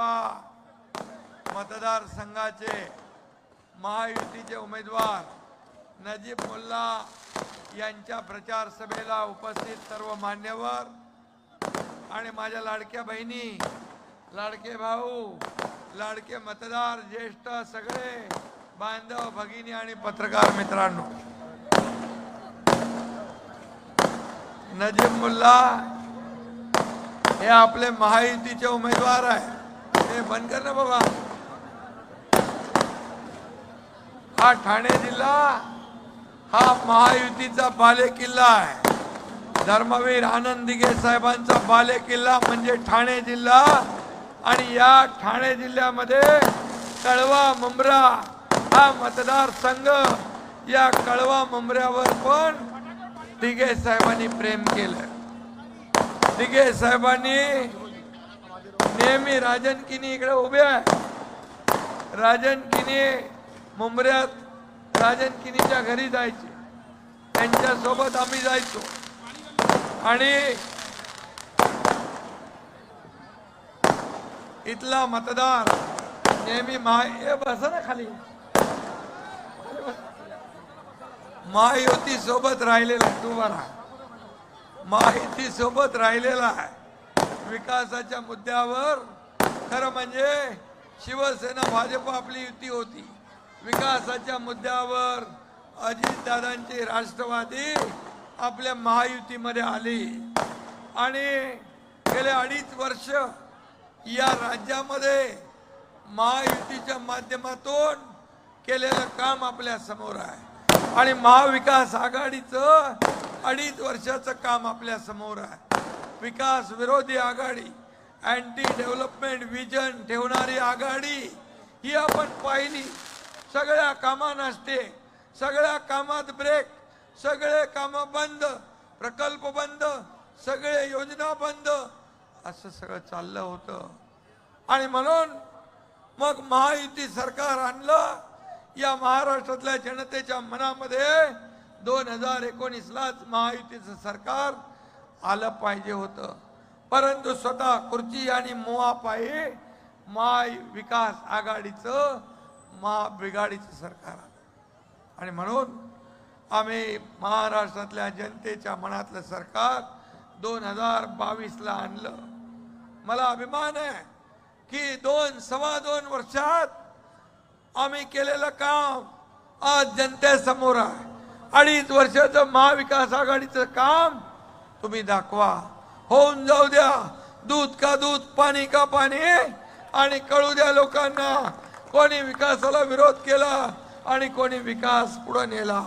लोकसभा मतदारसंघाचे महायुतीचे उमेदवार नजीब मुल्ला यांच्या प्रचार सभेला उपस्थित सर्व मान्यवर आणि माझ्या लाडक्या बहिणी लाडके भाऊ लाडके मतदार ज्येष्ठ सगळे बांधव भगिनी आणि पत्रकार मित्रांनो. नजीब मुल्ला हे आपले महायुतीचे उमेदवार आहे हे बंद कर ना बाबा. हा ठाणे जिल्हा हा महायुतीचा बाले किल्ला आहे. धर्मवीर आनंद दिघे साहेबांचा बाले किल्ला म्हणजे ठाणे जिल्हा आणि या ठाणे जिल्ह्यामध्ये कळवा मुंब्रा हा मतदारसंघ या कळवा मुंबऱ्यावर पण दिघे साहेबांनी प्रेम केलं दिघे साहेबांनी नेहमी राजन किनी इकडे उभे आहे. राजन किनी मुंबऱ्यात राजन किनीच्या घरी जायचे. त्यांच्यासोबत आम्ही जायचो. आणि इथला मतदार नेहमी महा हे बसा ना खाली. महायुती सोबत राहिलेला तू बरा. महायुती सोबत राहिलेला आहे. विकासाच्या मुद्द्यावर खरं म्हणजे शिवसेना भाजप आपली युती होती. विकासाच्या मुद्द्यावर अजितदादांची राष्ट्रवादी आपल्या महायुतीमध्ये आली. आणि गेले अडीच वर्ष या राज्यामध्ये महायुतीच्या माध्यमातून केलेलं काम आपल्यासमोर आहे. आणि महाविकास आघाडीचं अडीच वर्षाचं काम आपल्यासमोर आहे. विकास विरोधी आघाडी अँटी डेव्हलपमेंट विजन ठेवणारी आघाडी ही आपण पाहिली. सगळ्या कामा नसते सगळ्या कामात ब्रेक सगळे कामं बंद प्रकल्प बंद सगळे योजना बंद. असं सगळं चाललं होतं. आणि म्हणून मग महायुती सरकार आणलं. या महाराष्ट्रातल्या जनतेच्या मनामध्ये दोन हजार एकोणीसलाच महायुतीचं सरकार आलं पाहिजे होतं. परंतु स्वतः खुर्ची आणि मोहापायी विकास आघाडीचं मा बिघाडीचं सरकार आलं. आणि म्हणून आम्ही महाराष्ट्रातल्या जनतेच्या मनातलं सरकार दोन हजार बावीसला आणलं. मला अभिमान आहे की दोन सव्वा दोन वर्षात आम्ही केलेलं काम आज जनतेसमोर आहे. अडीच वर्षाचं महाविकास आघाडीचं काम तुम्ही दाखवा. होऊन जाऊ द्या. दूध का दूध पाणी का पाणी? आणि कळू द्या लोकांना कोणी विकासाला विरोध केला आणि कोणी विकास पुढे नेला.